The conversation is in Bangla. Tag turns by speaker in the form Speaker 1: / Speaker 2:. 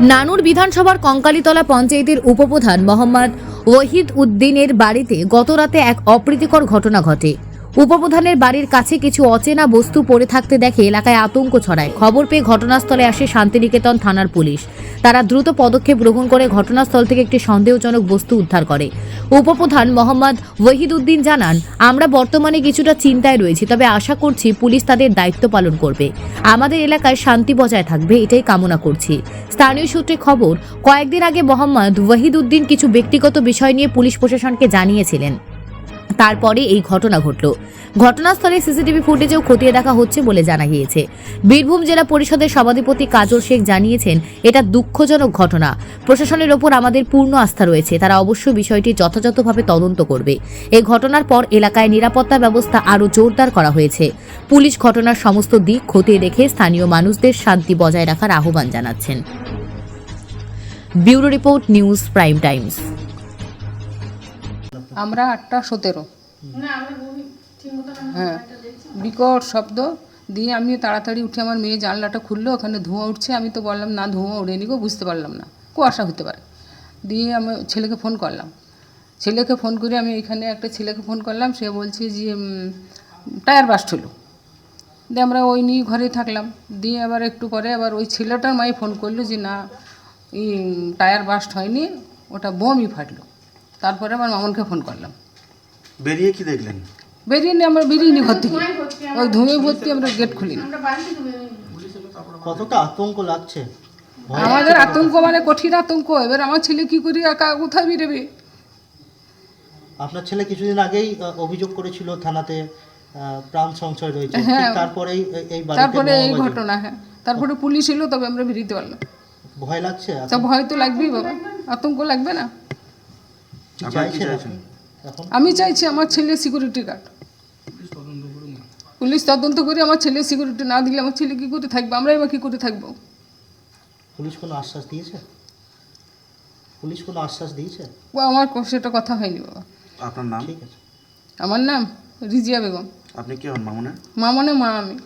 Speaker 1: নানুর বিধানসভার কঙ্কালীতলা পঞ্চায়েতের উপপ্রধান মোহাম্মদ ওয়াহিদ উদ্দিনের বাড়িতে গতরাতে এক অপ্রীতিকর ঘটনা ঘটে। উপপ্রধানের বাড়ির কাছে কিছু অচেনা বস্তু পড়ে থাকতে দেখে এলাকায় আতঙ্ক ছড়ায়। খবর পেয়ে ঘটনাস্থলে আসে শান্তিনিকেতন থানার পুলিশ। তারা দ্রুত পদক্ষেপ গ্রহণ করে ঘটনাস্থল থেকে একটি সন্দেহজনক বস্তু উদ্ধার করে। উপপ্রধান মোহাম্মদ ওহিদ উদ্দিন জানান, আমরা বর্তমানে কিছুটা চিন্তায় রয়েছি, তবে আশা করছি পুলিশ তাদের দায়িত্ব পালন করবে। আমাদের এলাকায় শান্তি বজায় থাকবে, এটাই কামনা করছি। স্থানীয় সূত্রে খবর, কয়েকদিন আগে মোহাম্মদ ওয়াহিদ উদ্দিন কিছু ব্যক্তিগত বিষয় নিয়ে পুলিশ প্রশাসনকে জানিয়েছিলেন। তারপরে এই ঘটনা ঘটল। ঘটনাস্থলে সিসিটিভি ফুটেজেও খতিয়ে দেখা হচ্ছে বলে জানা গিয়েছে। বীরভূম জেলা পরিষদের সভাধিপতি কাজল শেখ জানিয়েছেন, এটা দুঃখজনক ঘটনা। প্রশাসনের ওপর আমাদের পূর্ণ আস্থা রয়েছে। তারা অবশ্যই বিষয়টি যথাযথভাবে তদন্ত করবে। এই ঘটনার পর এলাকায় নিরাপত্তা ব্যবস্থা আরও জোরদার করা হয়েছে। পুলিশ ঘটনার সমস্ত দিক খতিয়ে দেখে স্থানীয় মানুষদের শান্তি বজায় রাখার আহ্বান জানাচ্ছেন। Bureau report news prime times.
Speaker 2: আমরা আটটা সতেরো। হ্যাঁ। বিকট শব্দ। দিয়ে আমি তাড়াতাড়ি উঠে আমার মেয়ে জানলাটা খুললো ওখানে ধোঁয়া উঠছে। আমি তো বললাম না ধোঁয়া উড়েনি গো বুঝতে পারলাম না। কুয়াশা হতে পারে। দিয়ে আমি ছেলেকে ফোন করলাম। ছেলেকে ফোন করে আমি এখানে একটা ছেলেকে ফোন করলাম। সে বলছে যে টায়ার বাস্ট হলো। দিয়ে আমরা ওই নিয়ে ঘরে থাকলাম। দিয়ে আবার একটু পরে আবার ওই ছেলেটার মায়ে ফোন করল যে না টায়ার বাস্ট হয়নি ওটা বোমই ফাটলো। তারপরে আমার মামনকে ফোন করলাম।
Speaker 3: বেরিয়ে কি দেখলেন?
Speaker 2: বেরিয়ে নিয়ে আমরা বেরিয়ে নি ঘর থেকে ওই ধুয়ে ভর্তি আমরা গেট খুলি
Speaker 3: কতটা আতঙ্ক লাগছে?
Speaker 2: আমাদের আতঙ্ক মানে কঠিন আতঙ্ক। এবার আমার ছেলে কি করি একা কোথায় বেরোবে?
Speaker 3: আপনার ছেলে কিছুদিন আগেই অভিযোগ করেছিল থানাতে প্রাণ সংশয় রয়েছে।
Speaker 2: হ্যাঁ।
Speaker 3: ঠিক তারপরেই এই
Speaker 2: তারপরে এই ঘটনা হ্যাঁ। তারপরে পুলিশ এলো তবে আমরা বেরিয়ে পারলাম।
Speaker 3: ভয় লাগছে?
Speaker 2: তা ভয় তো লাগবেই বাবা। আতঙ্ক লাগবে না
Speaker 3: কি চাইছেন আপনি? এখন
Speaker 2: আমি চাইছি আমার ছেলে সিকিউরিটি গার্ড পুলিশ তদন্ত করে আমার ছেলে সিকিউরিটি না দিলে আমার ছেলে কি করে থাকবে? আমরাই বা কি করে থাকব?
Speaker 3: পুলিশ কোনো আশ্বাস দিয়েছে? পুলিশ কোনো আশ্বাস দিয়েছে?
Speaker 2: ও আমার সেটা কথা হয়নি বাবা।
Speaker 4: আপনার নাম?
Speaker 3: ঠিক আছে
Speaker 2: আমার নাম রিজিয়া বেগম।
Speaker 4: আপনি কে হন? মামুনের?
Speaker 2: মামনে মা আমি।